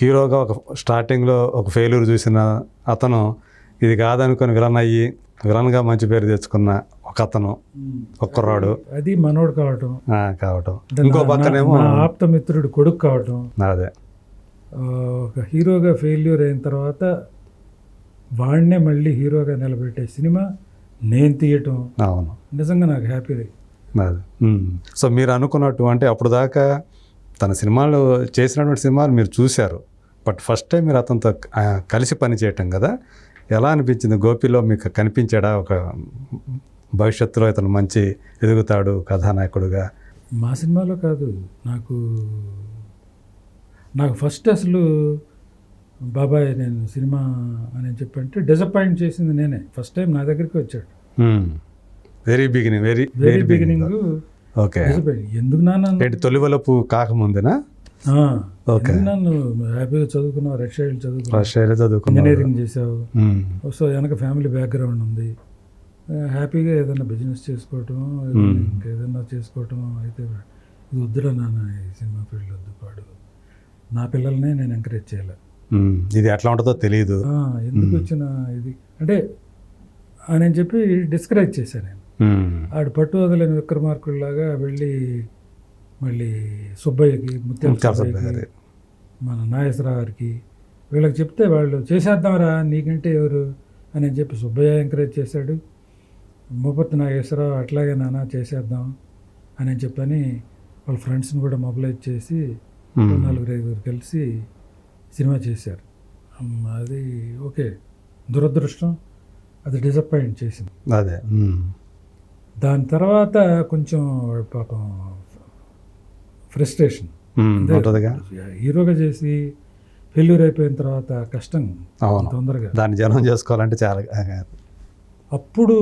హీరోగా ఒక స్టార్టింగ్లో ఒక ఫెయిల్యూర్ చూసిన అతను ఇది కాదనుకొని విలన్ అయ్యి విలన్గా మంచి పేరు తెచ్చుకున్న ఒక అతను ఒక కుర్రాడు అది మనోడు కావటం. కావటం. ఇంకో పక్కనేమో ఆప్తమిత్రుడు కొడుకు కావటం. అదే. ఒక హీరోగా ఫెయిల్యూర్ అయిన తర్వాత వాడినే మళ్ళీ హీరోగా నిలబెట్టే సినిమా నేను తీయటం. అవును. నిజంగా నాకు హ్యాపీ అదే. సో మీరు అనుకున్నట్టు అంటే అప్పుడు దాకా తన సినిమాలు చేసినటువంటి సినిమాలు మీరు చూశారు. బట్ ఫస్ట్ టైం మీరు అతనితో కలిసి పని చేయటం కదా? ఎలా అనిపించింది? గోపిలో మీకు కనిపించాడా? ఒక భవిష్యత్తులో ఇతను మంచి ఎదుగుతాడు కథానాయకుడుగా? మా సినిమాలో కాదు. నాకు నాకు ఫస్ట్ అసలు బాబాయ్ నేను సినిమా అని చెప్పంటే డిసప్పాయింట్ చేసింది నేనే. ఫస్ట్ టైం నా దగ్గరికి వచ్చాడు. Very beginning very very beginning okay ఎందుకు నాన్న? ఏంటి తొలివలపు కాకముందేనా? ఓకే. నన్ను హ్యాపీగా చదువుకున్నావు రష్యా వెళ్ళి చదువుకున్నావు ఇంజనీరింగ్ చేసావు. సో వెనక ఫ్యామిలీ బ్యాక్గ్రౌండ్ ఉంది. హ్యాపీగా ఏదైనా బిజినెస్ చేసుకోవటం ఏదైనా ఇంకేదైనా చేసుకోవటం అయితే ఇది వద్దురా నాన్న ఈ సినిమా ఫీల్డ్ వద్దు పాడు. నా పిల్లల్నే నేను ఎంకరేజ్ చేయాలి. ఇది ఎట్లా ఉంటుందో తెలియదు ఎందుకు వచ్చిన ఇది? అంటే అని చెప్పి డిస్కరేజ్ చేశాను నేను. ఆడు పట్టు వదలని విక్రమార్కుల్లాగా వెళ్ళి మళ్ళీ సుబ్బయ్యకి ముత్యాల. మన నాగేశ్వరరావు గారికి వీళ్ళకి చెప్తే వాళ్ళు చేసేద్దాంరా నీకంటే ఎవరు అని చెప్పి సుబ్బయ్య ఎంకరేజ్ చేశాడు మూపతి నాగేశ్వరరావు అట్లాగే నాన్న చేసేద్దాం అని చెప్పని వాళ్ళ ఫ్రెండ్స్ని కూడా మొబిలైజ్ చేసి. నలుగురు ఐదుగురు కలిసి సినిమా చేశారు అది ఓకే దురదృష్టం అది డిసప్పాయింట్ చేసింది అదే. దాని తర్వాత కొంచెం పాపం ఫ్రస్ట్రేషన్. హీరోగా చేసి ఫెయిల్యూర్ అయిపోయిన తర్వాత కష్టం. తొందరగా. దాన్ని జనం చేసుకోవాలంటే చాలా అప్పుడు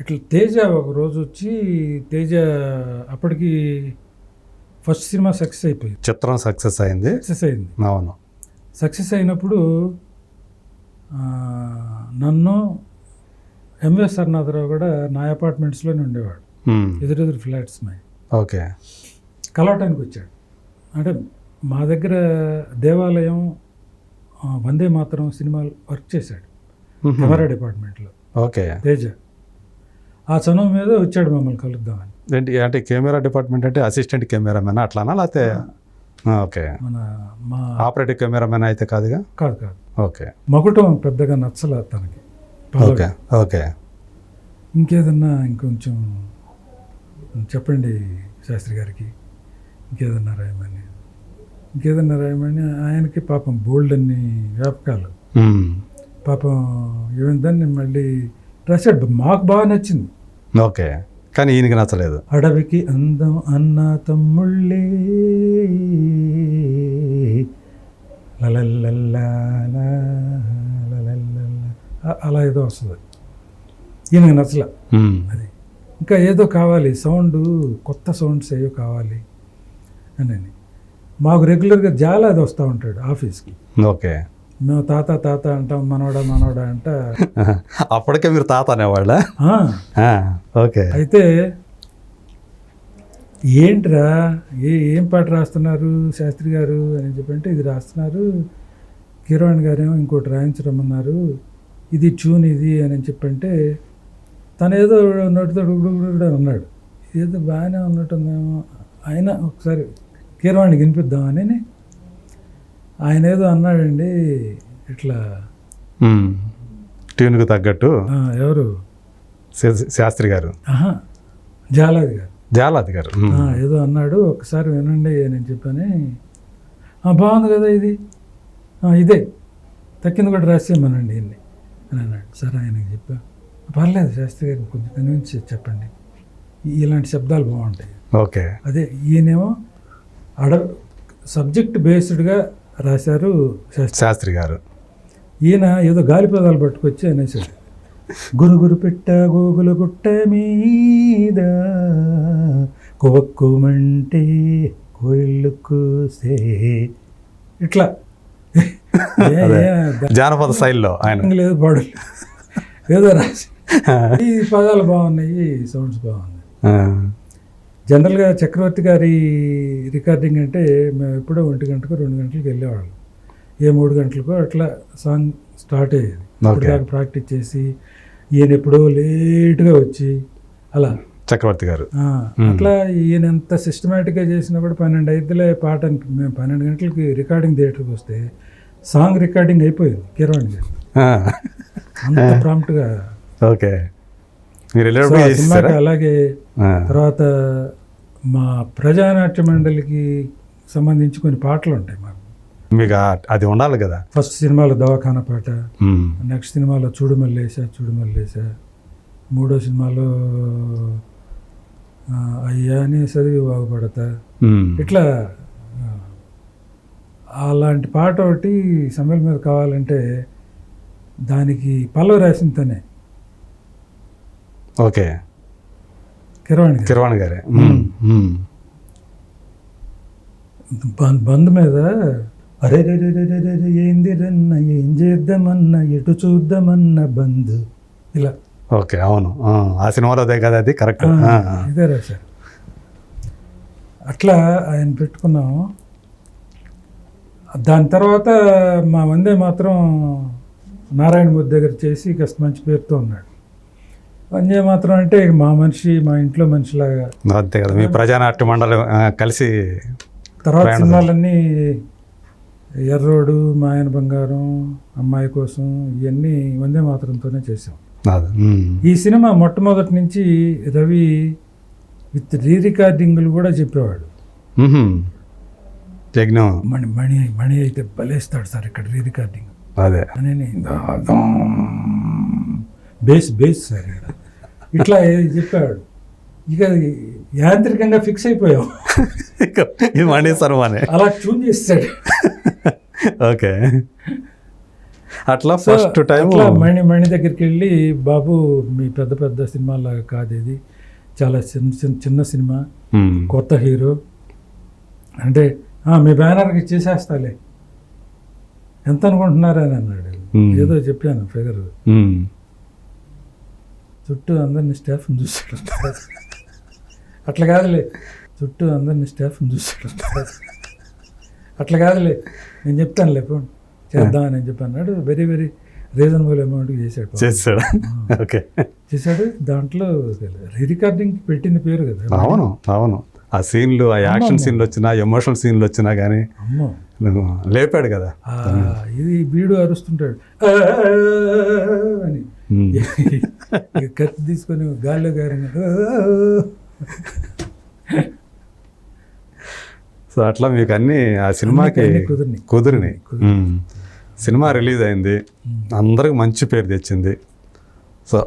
ఇట్లా తేజ ఒక రోజు వచ్చి తేజ అప్పటికి ఫస్ట్ సినిమా సక్సెస్ అయిపోయింది. చిత్రం సక్సెస్ అయింది. సక్సెస్ అయింది. అవును. సక్సెస్ అయినప్పుడు నన్ను ఎంవిఎస్ సర్నాథరావు కూడా నా అపార్ట్మెంట్స్లోనే ఉండేవాడు. ఎదురెదురు ఫ్లాట్స్ మాయి ఓకే. కలవటానికి వచ్చాడు అంటే మా దగ్గర దేవాలయం వందే మాతరం సినిమాలు వర్క్ చేశాడు. కెమెరా డిపార్ట్మెంట్లో. ఓకే. తేజ. ఆ చనువు మీద వచ్చాడు మమ్మల్ని కలుద్దామని. ఏంటి అంటే కెమెరా డిపార్ట్మెంట్ అంటే అసిస్టెంట్ కెమెరామెన్ అట్లానా? లేకపోతే ఓకే. మన మా ఆపరేటివ్ కెమెరామెన్ అయితే కాదుగా? కాదు కాదు. ఓకే. మకుటం పెద్దగా నచ్చల తనకి. Okay okay. ఇంకేదన్నా ఇంకొంచెం చెప్పండి శాస్త్రి గారికి. ఇంకేదన్నా రాయమని. ఇంకేదన్నా రాయమని ఆయనకి పాపం బోల్డ్ అన్ని వ్యాపకాలు. పాపం ఏమైందని మళ్ళీ రాశాడు. మాకు బాగా నచ్చింది. ఓకే. కానీ ఈయనకి నచ్చలేదు. అడవికి అందం అన్న తమ్ముళ్ళే. అలా ఏదో వస్తుంది. ఈయనకి నచ్చల. అది. ఇంకా ఏదో కావాలి సౌండ్ కొత్త సౌండ్స్ ఏవో కావాలి అని అని. మాకు రెగ్యులర్గా జాల అది వస్తూ ఉంటాడు ఆఫీస్కి. ఓకే. మేము తాత తాత అంటాం మనోడా మనోడా అంట. అప్పటికే మీరు తాత అనేవాళ్ళ? ఓకే. అయితే ఏంట్రా ఏ ఏం పాట రాస్తున్నారు శాస్త్రి గారు అని చెప్పంటే ఇది రాస్తున్నారు. కిరణ్ గారేమో ఇంకోటి రాయించరమ్మన్నారు ఇది ట్యూన్ ఇది అని చెప్పంటే తను ఏదో నోటితో అన్నాడు. ఏదో బాగానే ఉన్నట్టుందేమో. ఆయన ఒకసారి కీరవాణి వినిపిద్దామని ఆయన ఏదో అన్నాడండి ఇట్లా. ట్యూన్కు తగ్గట్టు ఎవరు? శాస్త్రి గారు. జాలాది గారు. జాలాది గారు. ఏదో అన్నాడు ఒకసారి వినండి అని చెప్పని. "ఆ, బాగుంది కదా ఇది. "ఆ, ఇదే. తక్కింది కూడా రాసేయమనండి ఇన్ని. అని అన్నాడు. సరే ఆయనకి చెప్పా. పర్లేదు శాస్త్రి గారికి కొంచెం కన్విన్స్ చెప్పండి. ఇలాంటి శబ్దాలు బాగుంటాయి. ఓకే. అదే ఈయనేమో అడ సబ్జెక్ట్ బేస్డ్గా రాశారు శాస్త్రి. గారు. ఈయన ఏదో గాలి పదాలు పట్టుకొచ్చి అనేసాడు గురుగురు పెట్ట గోగుల గుట్ట మీద కొవక్కుమంటే కోయిళ్ళు కూసే. ఇట్లా. జానపద శైలిలో ఆయన. లేదు పాడు ఏదో రాసి ఈ పదాలు బాగున్నాయి సౌండ్స్ బాగున్నాయి. జనరల్గా చక్రవర్తి గారి రికార్డింగ్ అంటే మేము ఎప్పుడో ఒంటి గంటకు రెండు గంటలకు వెళ్ళేవాళ్ళం. ఏ మూడు గంటలకో అట్లా సాంగ్ స్టార్ట్ అయ్యేది. దాకా ప్రాక్టీస్ చేసి ఈయన ఎప్పుడో లేట్గా వచ్చి అలా. చక్రవర్తి గారు. అట్లా ఈయన ఎంత సిస్టమేటిక్గా చేసినా కూడా పన్నెండు ఐదులే పాట మేము పన్నెండు గంటలకి రికార్డింగ్ థియేటర్కి వస్తే సాంగ్ రికార్డింగ్ అయిపోయింది కిరవాణి గారు. అంత ప్రాంప్ట్గా ఓకే. మీరు సినిమాకి అలాగే తర్వాత మా ప్రజానాట్య మండలికి సంబంధించి కొన్ని పాటలు ఉంటాయి మాకు. మీకు అది ఉండాలి కదా. ఫస్ట్ సినిమాలో దవాఖానా పాట నెక్స్ట్ సినిమాలో చూడు మల్లేసా చూడు మల్లేసా మూడో సినిమాలో ఆ, అయ్యానే చదివి బాగుపడతా. ఇట్లా అలాంటి పాట ఒకటి సమయం మీద కావాలంటే దానికి పల్లవ రాసిన తనే. ఓకే. కిరవాణి గారు. కిరవాణి గారే. బంద్ మీద అరే రే రే రే రే రే రే ఏంది రన్న ఏం చేద్దామన్నా ఎటు చూద్దామన్నా బంద్. ఇలా. ఓకే అవును. ఆ, సినిమాలో అదే కదా అది కరెక్ట్. ఆ, ఇదే రాశారు అట్లా ఆయన పెట్టుకున్నాం. దాని తర్వాత మా వందే మాత్రం నారాయణ మూర్తి దగ్గర చేసి కాస్త మంచి పేరుతో ఉన్నాడు. వందే మాత్రం అంటే మా మనిషి మా ఇంట్లో మనిషిలాగా అంతే కదా మీ ప్రజానాట్య మండలి కలిసి తర్వాత సినిమాలన్నీ ఎర్రోడు మాయన బంగారం అమ్మాయి కోసం ఇవన్నీ వందే మాత్రంతోనే చేసాం ఈ సినిమా మొట్టమొదటి నుంచి రవి విత్ రీ రికార్డింగ్లు కూడా చెప్పేవాడు. మణి మణి మణి అయితే బలేస్తాడు సార్ ఇక్కడ రీ రికార్డింగ్ అదే. అని. Base base sir. ఇట్లా చెప్పాడు. ఇక యాంత్రికంగా ఫిక్స్ అయిపోయాం ఇక ఇది మణి సర్వానే అలా ట్యూన్ చేస్తాడు. ఓకే. అట్లా ఫస్ట్ టైం మణి మణి దగ్గరికి వెళ్ళి బాబు మీ పెద్ద పెద్ద సినిమాలాగా కాదు ఇది. చాలా చిన్న చిన్న చిన్న సినిమా. కొత్త హీరో. అంటే "ఆ, మీ బ్యానర్కి చేసేస్తాలే. ఎంత అనుకుంటున్నారు అని అన్నాడు. ఏదో చెప్పాను ఫిగర్. చుట్టూ అందరిని స్టాఫ్ని చూశాడు అట్లా కాదులే. చుట్టూ అందరిని స్టాఫ్ని చూశాడు అట్లా కాదులే. నేను చెప్తానులే ఫోన్. చేద్దామని అని చెప్పి అన్నాడు. వెరీ వెరీ రీజనబుల్ అమౌంట్ చేశాడు. చేస్తాడు? ఓకే. చేశాడు. దాంట్లో రీ రికార్డింగ్ పెట్టింది పేరు కదా. అవును అవును. ఆ సీన్లు ఆ యాక్షన్ సీన్లు వచ్చినా ఎమోషనల్ సీన్లు వచ్చినా కానీ లేపాడు కదా. ఇది వీడు అరుస్తుంటాడు. అని. కత్తి తీసుకొని గాల్లో గారిన సో అట్లా మీకు అన్ని ఆ సినిమాకి కుదిరినాయి. ఉమ్. సినిమా రిలీజ్ అయింది. అందరికి మంచి పేరు తెచ్చింది. సో